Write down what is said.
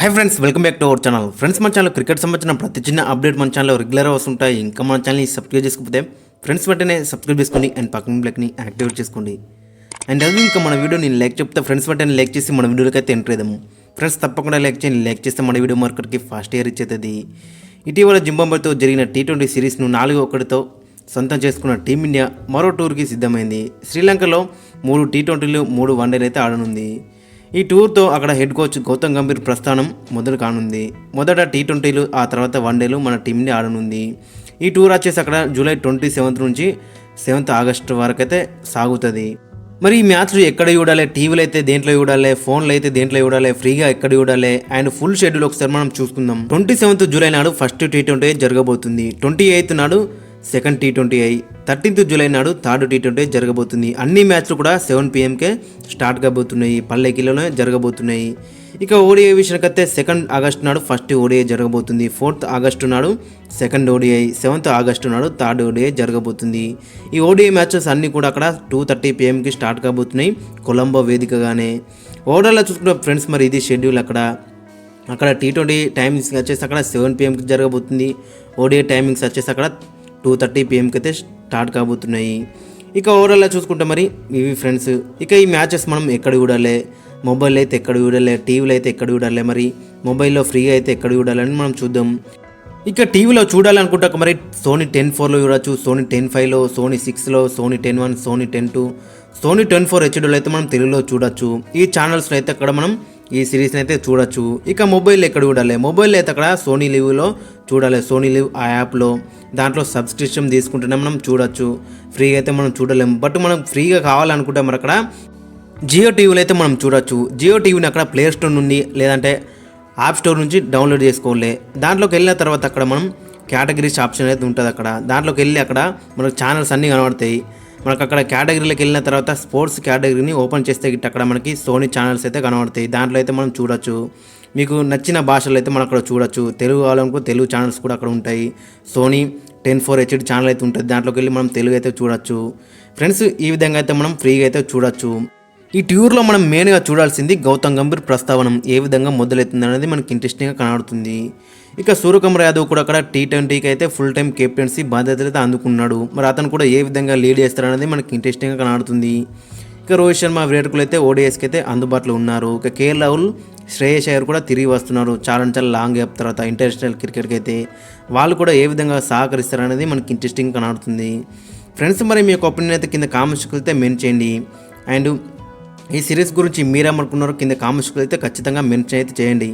Hi friends welcome back to our channel friends మన channel cricket సంబంధించిన ప్రతి చిన్న అప్డేట్ మన ఛానల్లో రెగ్యులర్గా వస్తుంటాయి. ఇంకా మన ఛానల్ని సబ్స్క్రైబ్ చేసుకోకపోతే ఫ్రెండ్స్ వెంటనే సబ్స్క్రైబ్ చేసుకోండి అండ్ పక్కన బ్లాక్ని యాక్టివేట్ చేసుకోండి. అండ్ అది ఇంకా మన వీడియో నేను లైక్ చెప్తే ఫ్రెండ్స్ వెంటనే లైక్ చేసి మన వీడియోకి అయితే ఎంటర్ అయిదాము. ఫ్రెండ్స్ తప్పకుండా లైక్ చేయండి. లైక్ చేస్తే మన వీడియో మార్కెట్కి ఫాస్ట్ ఇయర్ ఇచ్చేది ఇటీవల జింబాబేతో జరిగిన టీ ట్వంటీ సిరీస్ను నాలుగు ఒకటితో సొంతం చేసుకున్న టీమిండియా మరో టూర్కి సిద్ధమైంది. శ్రీలంకలో మూడు టీ ట్వంటీలు మూడు వన్డేలు అయితే ఆడనుంది. ఈ టూర్తో అక్కడ హెడ్ కోచ్ గౌతమ్ గంభీర్ ప్రస్థానం మొదలు కానుంది. మొదట టీ ట్వంటీలు ఆ తర్వాత వన్డేలు మన టీంని ఆడనుంది. ఈ టూర్ వచ్చేసి అక్కడ జూలై ట్వంటీ సెవెంత్ నుంచి సెవెంత్ ఆగస్టు వరకు అయితే సాగుతుంది. మరి ఈ మ్యాచ్లు ఎక్కడ చూడాలి? టీవీలు అయితే దేంట్లో చూడాలి? ఫోన్లు అయితే దేంట్లో చూడాలి? ఫ్రీగా ఎక్కడ చూడాలి? అండ్ ఫుల్ షెడ్యూల్ ఒకసారి మనం చూసుకుందాం. ట్వంటీ సెవెంత్ జూలై నాడు ఫస్ట్ టీ ట్వంటీ జరగబోతుంది. ట్వంటీ ఎయిత్ నాడు సెకండ్ టీ ట్వంటీ అయి థర్టీన్త్ జూలై నాడు థర్డ్ టీ ట్వంటీ జరగబోతుంది. అన్ని మ్యాచ్లు కూడా సెవెన్ పిఎంకే స్టార్ట్ కాబోతున్నాయి. పల్లెకిలోనే జరగబోతున్నాయి. ఇక ఓడిఐ విషయానికి అయితే సెకండ్ ఆగస్టు నాడు ఫస్ట్ ఓడిఐ జరగబోతుంది. ఫోర్త్ ఆగస్టు నాడు సెకండ్ ఓడిఐ సెవెంత్ ఆగస్టు నాడు థర్డ్ ఓడిఐ జరగబోతుంది. ఈ ఓడిఐ మ్యాచెస్ అన్నీ కూడా అక్కడ టూ థర్టీ పిఎంకి స్టార్ట్ కాబోతున్నాయి కొలంబో వేదికగానే. ఓవరాల్గా చూసుకుంటే ఫ్రెండ్స్ మరి ఇది షెడ్యూల్ అక్కడ. అక్కడ టీ ట్వంటీ టైమింగ్స్ వచ్చేసి అక్కడ సెవెన్ పిఎంకి జరగబోతుంది. ఓడిఐ టైమింగ్స్ వచ్చేసి అక్కడ టూ థర్టీ పిఎంకి అయితే స్టార్ట్ కాబోతున్నాయి. ఇక ఓవరాల్గా చూసుకుంటే మరి ఇవి ఫ్రెండ్స్ ఇక ఈ మ్యాచెస్ మనం ఎక్కడ చూడాలి? మొబైల్ అయితే ఎక్కడ చూడాలి? టీవీలో అయితే ఎక్కడ చూడాలి? మరి మొబైల్లో ఫ్రీగా అయితే ఎక్కడ చూడాలని మనం చూద్దాం. ఇక టీవీలో చూడాలనుకుంటే మరి సోనీ టెన్ ఫోర్లో చూడొచ్చు సోనీ టెన్ ఫైవ్లో సోనీ సిక్స్లో Sony Ten one Sony Ten two Sony Ten four హెచ్డీలో అయితే మనం తెలుగులో చూడొచ్చు. ఈ ఛానల్స్లో అయితే అక్కడ మనం ఈ సిరీస్ని అయితే చూడొచ్చు. ఇక మొబైల్ ఎక్కడ చూడాలి? మొబైల్ అయితే అక్కడ సోనీ లివ్లో చూడాలి. సోనీ లివ్ ఆ యాప్లో. దాంట్లో సబ్స్క్రిప్షన్ తీసుకుంటేనే మనం చూడొచ్చు. ఫ్రీగా అయితే మనం చూడలేము. బట్ మనం ఫ్రీగా కావాలనుకుంటే మరి అక్కడ జియో టీవీలో అయితే మనం చూడొచ్చు. జియో టీవీని అక్కడ ప్లే స్టోర్ నుండి లేదంటే యాప్ స్టోర్ నుంచి డౌన్లోడ్ చేసుకోవాలి. దాంట్లోకి వెళ్ళిన తర్వాత అక్కడ మనం కేటగిరీస్ ఆప్షన్ అయితే ఉంటుంది అక్కడ. దాంట్లోకి వెళ్ళి అక్కడ మనకు ఛానల్స్ అన్నీ కనబడతాయి. మనకు అక్కడ కేటగిరీలోకి వెళ్ళిన తర్వాత స్పోర్ట్స్ కేటగిరీని ఓపెన్ చేస్తే గిట్ట అక్కడ మనకి సోనీ ఛానల్స్ అయితే కనబడతాయి. దాంట్లో అయితే మనం చూడొచ్చు. మీకు నచ్చిన భాషలు అయితే మనం అక్కడ చూడొచ్చు. తెలుగు కావాలనుకో తెలుగు ఛానల్స్ కూడా అక్కడ ఉంటాయి. Sony Ten four HD channel అయితే ఉంటుంది. దాంట్లోకి వెళ్ళి మనం తెలుగు అయితే చూడొచ్చు. ఫ్రెండ్స్ ఈ విధంగా అయితే మనం ఫ్రీగా అయితే చూడొచ్చు. ఈ టూర్లో మనం మెయిన్గా చూడాల్సింది గౌతమ్ గంభీర్ ప్రస్తావన ఏ విధంగా మొదలవుతుంది అనేది మనకి ఇంట్రెస్టింగ్గా కనబడుతుంది. ఇక సూర్యకుమార్ యాదవ్ కూడా అక్కడ టీ ట్వంటీకి అయితే ఫుల్ టైం కెప్టెన్సీ బాధ్యతలు అయితే అందుకున్నాడు. మరి అతను కూడా ఏ విధంగా లీడ్ చేస్తారనేది మనకి ఇంట్రెస్టింగ్గా కనబడుతుంది. ఇక రోహిత్ శర్మ విరాట్ కోహ్లీ అయితే ఓడిఎస్కి అయితే అందుబాటులో ఉన్నారు. ఇక కేఎల్ రాహుల్ శ్రేయస్ అయ్యర్ కూడా తిరిగి వస్తున్నారు. చాలా చాలా లాంగ్ గ్యాప్ తర్వాత ఇంటర్నేషనల్ క్రికెట్కి అయితే. వాళ్ళు కూడా ఏ విధంగా సహకరిస్తారనేది మనకి ఇంట్రెస్టింగ్ కనబడుతుంది. ఫ్రెండ్స్ మరి మీ యొక్క ఒపీనియన్ అయితే కింద కామెంట్స్కి అయితే మెన్ చేయండి. అండ్ ఈ సిరీస్ గురించి మీరేమనుకున్నారో కింద కామెంట్స్కి అయితే ఖచ్చితంగా మెన్షన్ అయితే చేయండి.